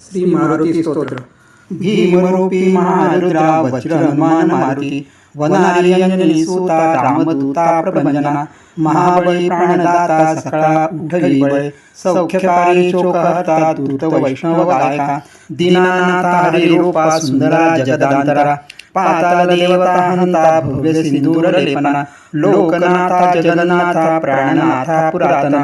श्री मारुती स्तोत्र। भीमरूपी महारुद्रा वज्र हनुमान मारुती वनारी सुता रामदूता प्रभंजना महाबळी प्राणदाता सकळा उठवी बळे सौख्यकारी शोकहर्ता दूत वैष्णव गायका दीनानाथा हरी रूपा सुंदरा जगदांतरा पाताल देवता हंता भव्य सिंदूर लेपना, लोकनाथा जगन्नाथा प्राणनाथा पुरातना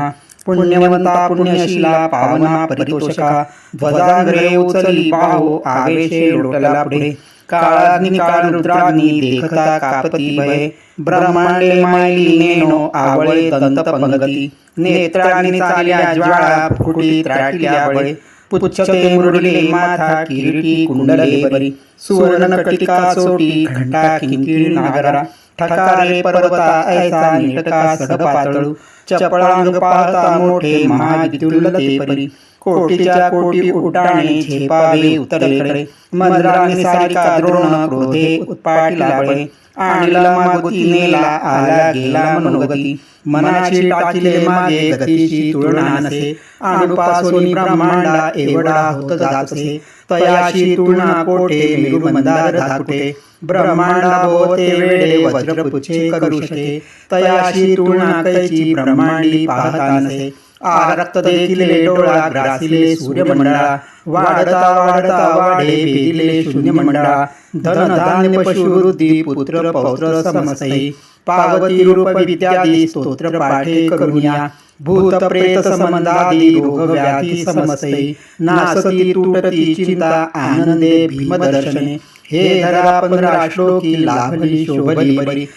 पुण्यवंता पुण्यशीला पावना परितोषका ध्वजांग्रे उचली पाहो आवेशे लोटला पुढे. काळाग्नी काळ रुद्राग्नी देखता कापती भय. ब्रह्मांडे मायली नेनो आवळे दंत पंगती. नेत्राग्नी चाल्या ज्वाळा फुटी त्राटल्या बळे. पुच्छते मुरडले माथा किरीटी कुंडले बरी. सुवर्ण कटिका सोटी घंटा किंकिणी नागरा. ठकारे पर्वता ऐसा निटका सडपातळू चपळांग पाहता मोठे महाविद्युल परी कोटीच्या कोटी उटाणे झेपावे उत्तरेकडे. मंद्राने सारिका द्रोण क्रोधे उत्पाटिला बळे. आणला मागुती नेला आला गेला मनोगती. मनाची टाकिले मागे गतीची तुलना नसे. आणुपासोनी ब्रह्मांडा एवढा होत जातसे. तयाशी तुलना कोठे मेरू धाकुटे ब्रह्मांडा भोवते वेळे वज्रपुचे करू शके. तयाशी तुलना कैची ब्रह्म ब्रह्मांडी पाहता नसे. आरक्त देखिले डोळा ग्रासिले सूर्यमंडळा. वाढता वाढता वाढे बेदिले शून्यमंडळा. धन धान्य पशुवृद्धी पुत्र पौत्र समसई. पार्वती रूप विद्यादी स्तोत्र पाठे करुण्या. भूत प्रेत संबंधादी रोग व्याधी समसई. नासती तुटती चिंता आनंदे भीमदर्शने. हे धरा पंधरा श्लोकी लाभली शोभली बरी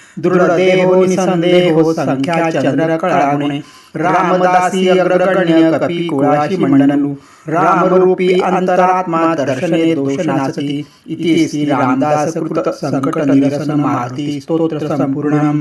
निसंदेहो संख्या चंद्र कळागुणे. रामदासी अग्रगण्य कपी कुळाशी रामरूपी अंतरात्मा दर्शने इति श्री रामदास कृत संकट निरसन स्तोत्र संपूर्ण